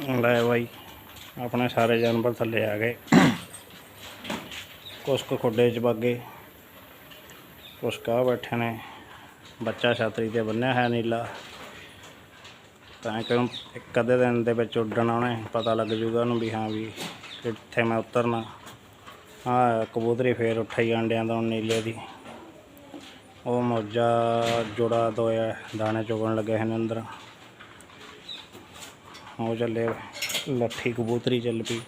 ਲੈ ਬਾਈ, ਆਪਣੇ ਸਾਰੇ ਜਾਨਵਰ ਥੱਲੇ ਆ ਗਏ। ਕੁਛ ਕੁ ਖੁੱਡੇ 'ਚ ਵੱਗੇ ਕੁਛ ਕਾ ਬੈਠੇ ਨੇ। ਬੱਚਾ ਛਾਤਰੀ ਤੇ ਬੰਨਿਆ ਹੈ ਨੀਲਾ। ਤਾਂ ਕਿ ਇੱਕ ਅੱਧੇ ਦਿਨ ਦੇ ਵਿੱਚ ਉੱਡਣਾ ਉਹਨੇ, ਪਤਾ ਲੱਗ ਜੂਗਾ ਉਹਨੂੰ ਵੀ ਹਾਂ ਵੀ ਕਿੱਥੇ ਮੈਂ ਉਤਰਨਾ। ਹਾਂ ਕਬੂਤਰੀ ਫੇਰ ਉੱਠੀ ਆਂਡਿਆਂ ਦਾ ਨੀਲੇ ਦੀ। ਉਹ ਮੌਜਾ ਜੁੜਾ ਦੋਇਆ ਦਾਣੇ ਚੁਗਣ ਲੱਗੇ ਹਨ ਅੰਦਰ। ਉਹ ਚੱਲੇ, ਲੱਠੀ ਕਬੂਤਰੀ ਚੱਲ ਪਈ।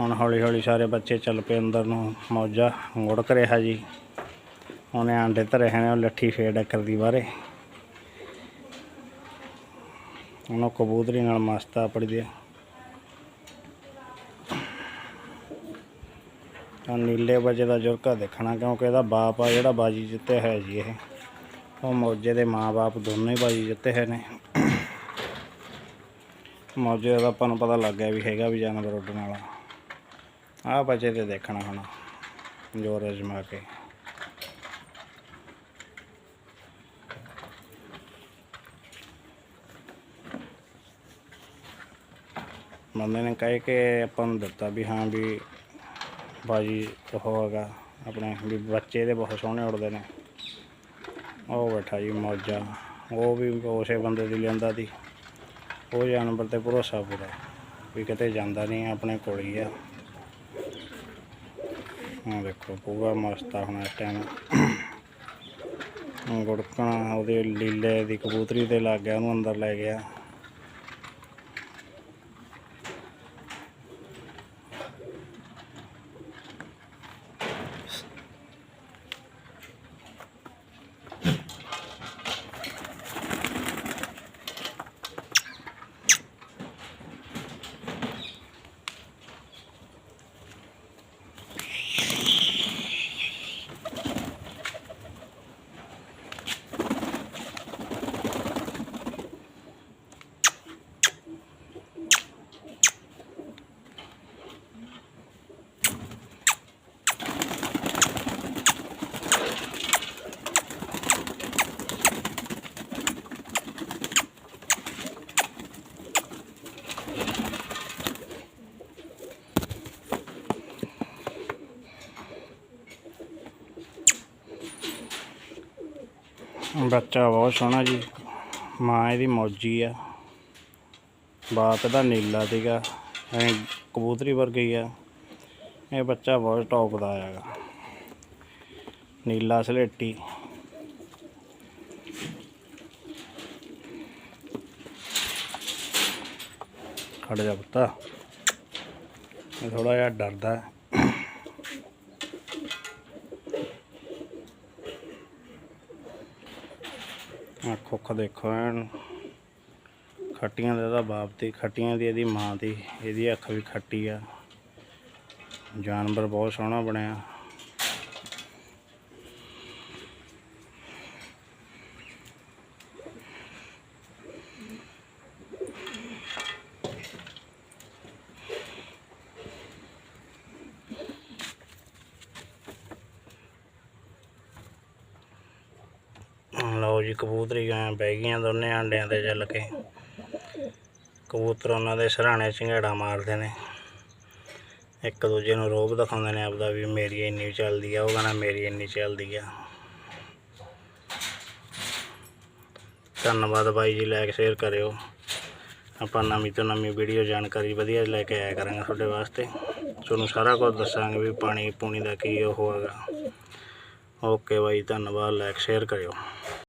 ਹੁਣ ਹੌਲੀ ਹੌਲੀ ਸਾਰੇ ਬੱਚੇ ਚੱਲ ਪਏ ਅੰਦਰ ਨੂੰ। ਮੌਜਾ ਗੁੜਕ ਰਿਹਾ ਜੀ। ਉਹਨੇ ਆਂਡੇ ਧਰੇ ਹਨ ਉਹ ਲੱਠੀ ਫੇਰ ਡੱਕਰਦੀ ਬਾਹਰੇ। ਉਹਨੂੰ ਕਬੂਤਰੀ ਨਾਲ ਮਸਤ ਆਪੜੀ ਦੇ। ਆ ਨੀਲੇ ਵਜੇ ਦਾ ਜੁਰਕਾ ਦੇਖਣਾ, ਕਿਉਂਕਿ ਇਹਦਾ ਬਾਪ ਆ, ਜਿਹੜਾ ਬਾਜੀ ਜਿੱਤੇ ਹੈ ਜੀ ਇਹ। ਉਹ ਮੌਜੇ ਦੇ ਮਾਂ-ਬਾਪ ਦੋਨੋਂ ਹੀ ਬਾਜੀ ਜਿੱਤੇ ਹੋਏ ਨੇ। ਮੌਜੇ ਦਾ ਆਪਾਂ ਨੂੰ ਪਤਾ ਲੱਗ ਗਿਆ ਵੀ ਹੈਗਾ ਵੀ ਜਾਨਵਰ ਉੱਡਣ ਵਾਲਾ। ਆਹ ਬੱਚੇ ਤੇ ਦੇਖਣਾ ਹੁਣ ਜੋਰ ਅਜਮਾ ਕੇ। ਬੰਦੇ ਨੇ ਕਹਿ ਕੇ ਆਪਾਂ ਨੂੰ ਦਿੱਤਾ ਵੀ ਹਾਂ ਵੀ ਬਾਜੀ ਉਹ ਹੈਗਾ, ਆਪਣੇ ਵੀ ਬੱਚੇ ਦੇ ਬਹੁਤ ਸੋਹਣੇ ਉੱਡਦੇ ਨੇ। ਉਹ ਬੈਠਾ ਜੀ ਮੌਜਾ, ਉਹ ਵੀ ਉਸੇ ਬੰਦੇ ਦੀ ਲਿਆਂਦਾ ਸੀ ਉਹ ਜਾਨਵਰ ਤੇ ਭਰੋਸਾ ਪੂਰਾ। ਵੀ ਕਿਤੇ ਜਾਂਦਾ ਨਹੀਂ, ਆਪਣੇ ਕੋਲ ਹੀ ਆ। ਹਾਂ ਦੇਖੋ, ਪੂਰਾ ਮਸਤ ਆ ਹੁਣ ਇਸ ਟਾਈਮ ਗੁੜਕਣਾ ਉਹਦੇ ਲੀਲੇ ਦੀ ਕਬੂਤਰੀ ਤੇ ਲੱਗ ਗਿਆ, ਉਹਨੂੰ ਅੰਦਰ ਲੈ ਗਿਆ। ਬੱਚਾ ਬਹੁਤ ਸੋਹਣਾ ਜੀ। ਮਾਂ ਇਹਦੀ ਮੌਜੀ ਆ। ਬਾਪ ਦਾ ਨੀਲਾ ਸੀਗਾ। ਐ ਕਬੂਤਰੀ ਵਰਗੀ ਆ। ਇਹ ਬੱਚਾ ਬਹੁਤ ਟੌਪ ਦਾ ਹੈਗਾ ਨੀਲਾ ਸਲੇਟੀ। ਖੜ ਜਾ ਪੁੱਤਾ। ਇਹ ਥੋੜਾ ਜਿਹਾ ਡਰਦਾ। ਹੈ। ਦੇਖੋ ਐਨ ਖੱਟੀਆਂ ਦਾ ਇਹਦਾ ਬਾਪ ਦੀ, ਖੱਟੀਆਂ ਦੀ ਇਹਦੀ ਮਾਂ ਦੀ, ਇਹਦੀ ਅੱਖ ਵੀ ਖੱਟੀ ਆ ਜਾਨਵਰ ਬਹੁਤ ਸੋਹਣਾ ਬਣਿਆ ਲਓ ਜੀ, ਕਬੂਤਰੀ ਗਾਂ ਬਹਿ ਗਈਆਂ ਦੋਨੇ ਆਂਡਿਆਂ ਤੇ ਚੱਲ ਕੇ। ਕਬੂਤਰ ਉਹਨਾਂ ਦੇ ਸਰਾਣੇ ਚਿੰਗੜਾ ਮਾਰਦੇ ਨੇ। ਇੱਕ ਦੂਜੇ ਨੂੰ ਰੋਬ ਦਿਖਾਉਂਦੇ ਨੇ ਆਪਦਾ ਵੀ ਮੇਰੀ ਇੰਨੀ ਚੱਲਦੀ ਆ, ਉਹ ਕਹਿੰਦਾ ਮੇਰੀ ਇੰਨੀ ਚੱਲਦੀ ਆ। ਧੰਨਵਾਦ ਬਾਈ ਜੀ ਲਾਈਕ ਸ਼ੇਅਰ ਕਰਿਓ। ਆਪਾਂ ਨਵੀਂ ਤੋਂ ਨਵੀਂ ਵੀਡੀਓ ਜਾਣਕਾਰੀ ਵਧੀਆ ਲੈ ਕੇ ਆਇਆ ਕਰਾਂਗੇ ਤੁਹਾਡੇ ਵਾਸਤੇ। ਤੁਹਾਨੂੰ ਸਾਰਾ ਕੁਝ ਦੱਸਾਂਗੇ ਵੀ ਪਾਣੀ ਪੂਣੀ ਦਾ ਕੀ ਉਹ ਹੈਗਾ। ਓਕੇ ਬਾਈ ਧੰਨਵਾਦ ਲਾਈਕ ਸ਼ੇਅਰ ਕਰਿਓ।